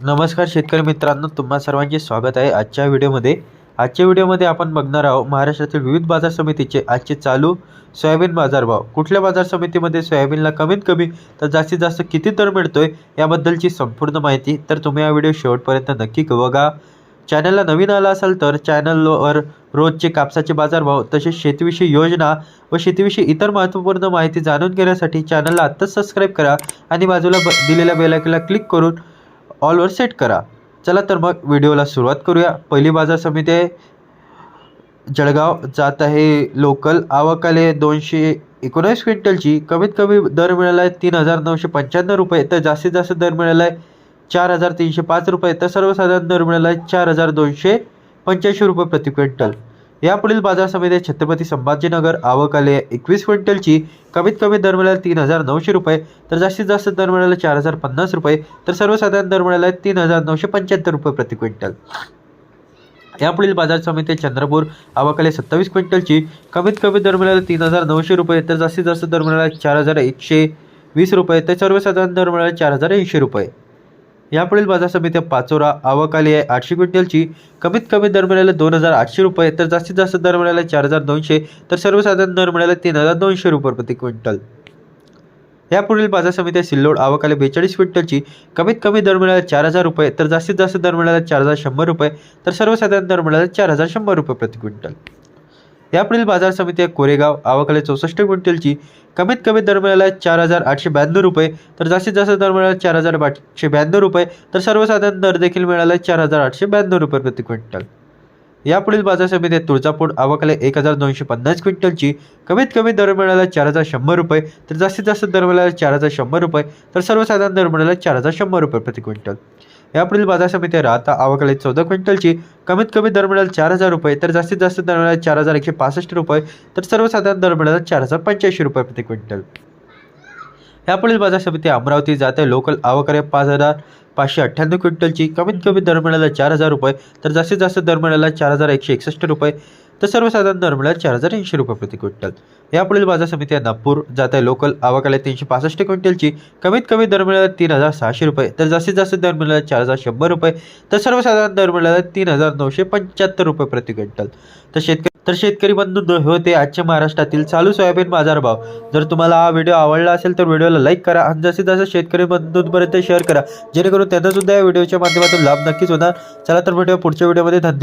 नमस्कार शेतकरी मित्रांनो तुम्हा सर्वांचे स्वागत आहे आजच्या व्हिडिओमध्ये. आजच्या व्हिडिओमध्ये आपण बघणार आहोत महाराष्ट्रातील विविध बाजार समितीचे आजचे चालू सोयाबीन बाजारभाव. कुठल्या बाजार समितीमध्ये सोयाबीनला कमीत कमी तर जास्तीत जास्त किती दर मिळतोय याबद्दलची संपूर्ण माहिती तर तुम्ही हा व्हिडिओ शेवटपर्यंत नक्की बघा. चॅनलला नवीन आला असाल तर चॅनलवर रोजचे कापसाचे बाजारभाव तसेच शेतीविषयी योजना व शेतीविषयी इतर महत्त्वपूर्ण माहिती जाणून घेण्यासाठी चॅनलला आत्ताच सबस्क्राईब करा आणि बाजूला ब दिलेल्या बेलायकला क्लिक करून ऑलवर सेट करा. चला तर मग व्हिडिओला सुरुवात करूया. पहिली बाजार समिती आहे. जळगाव जात आहे लोकल. आवक आले दोनशे एकोणीस क्विंटलची. कमीत कमी दर मिळाला आहे तीन हजार नऊशे पंच्याण्णव रुपये. तर जास्तीत जास्त दर मिळाला आहे चार हजार तीनशे पाच रुपये. तर सर्वसाधारण दर मिळाला आहे चार हजार दोनशे पंच्याऐंशी रुपये प्रति क्विंटल. यापुढील बाजार समितीत छत्रपती संभाजीनगर आवकाले एकवीस क्विंटलची कमीत कमी दर मिळाला तीन हजार नऊशे रुपये तर जास्तीत जास्त दर मिळाला चार हजार पन्नास रुपये तर सर्वसाधारण दर मिळाला तीन हजार नऊशे पंच्याहत्तर रुपये प्रति क्विंटल. यापुढील बाजार समिती चंद्रपूर आवकाले सत्तावीस क्विंटलची कमीत कमी दर मिळाला तीन हजार नऊशे रुपये तर जास्तीत जास्त दर मिळाला चार हजार एकशे वीस रुपये तर सर्वसाधारण दर मिळाला चार हजार ऐंशी रुपये. यापुढील बाजार समित्या पाचोरा आवकाली आहे आठशे क्विंटलची. कमीत कमी दर मिळाला दोन हजार आठशे रुपये तर जास्तीत जास्त दर मिळाला चार हजार दोनशे तर सर्वसाधारण दर मिळाला तीन हजार दोनशे रुपये प्रति क्विंटल. यापुढील बाजार समित्या सिल्लोड आवकाली बेचाळीस क्विंटलची. कमीत कमी दर मिळाला चार हजार रुपये तर जास्तीत जास्त दर मिळाला चार हजार शंभर रुपये तर सर्वसाधारण दर मिळाला चार हजार शंभर रुपये प्रति क्विंटल. यापुढील बाजार समिती कोरेगाव आवाकडे चौसष्ट क्विंटलची कमीत कमी दर मिळाला चार हजार आठशे ब्याण्णव रुपये. तर जास्तीत जास्त दर मिळाला चार हजार आठशे ब्याण्णव रुपये. तर सर्वसाधारण दर देखील मिळाला चार हजार आठशे ब्याण्णव रुपये प्रति क्विंटल. यापुढील बाजार समितीत तुळजापूर आवकाले एक हजार दोनशे पन्नास क्विंटलची कमीत कमी दर मिळाला चार हजार शंभर रुपये. तर जास्तीत जास्त दर मिळाला चार हजार शंभर रुपये. तर सर्वसाधारण दर मिळाला चार हजार शंभर रुपये प्रति क्विंटल. यापुढील बाजार समिती आहे राहता आवकाले चौदा क्विंटलची कमीत कमी दर मिळाला चार हजार रुपये तर जास्तीत जास्त दर मिळाला चार हजार एकशे पासष्ट रुपये तर सर्वसाधारण दर मिळाला चार हजार पंच्याऐंशी रुपये प्रति क्विंटल. यापुढील बाजार समिती अमरावती जाते. लोकल आवकारे पाच हजार पाचशे अठ्ठ्याण्णव क्विंटलची कमीत कमी दर मिळाला चार हजार रुपये तर जास्तीत जास्त दर मिळाला चार हजार एकशे एकसष्ट रुपये तर सर्वसाधारण दरम्यान चार हजार ऐंशी रुपये प्रति क्विंटल. यापुढील बाजार समिती आहे नागपूर जात आहे लोकल आवाकाला तीनशे पासष्ट क्विंटलची. कमीत कमी दर तीन हजार सहाशे रुपये तर जास्तीत जास्त दर मिळाला चार हजार शंभर रुपये तर सर्वसाधारण दर मिळाला तीन हजार नऊशे पंच्याहत्तर रुपये प्रति क्विंटल. तर शेतकरी तर शेतकरी बंधू होते आजच्या महाराष्ट्रातील चालू सोयाबीन बाजारभाव. जर तुम्हाला हा व्हिडिओ आवडला असेल तर व्हिडिओला लाईक करा आणि जास्तीत जास्त शेतकरी बंधूंपर्यंत शेअर करा. जेणेकरून त्यांना सुद्धा या व्हिडिओच्या माध्यमातून लाभ नक्कीच होणार. चला तर व्हिडिओ पुढच्या व्हिडिओमध्ये धन्यवाद.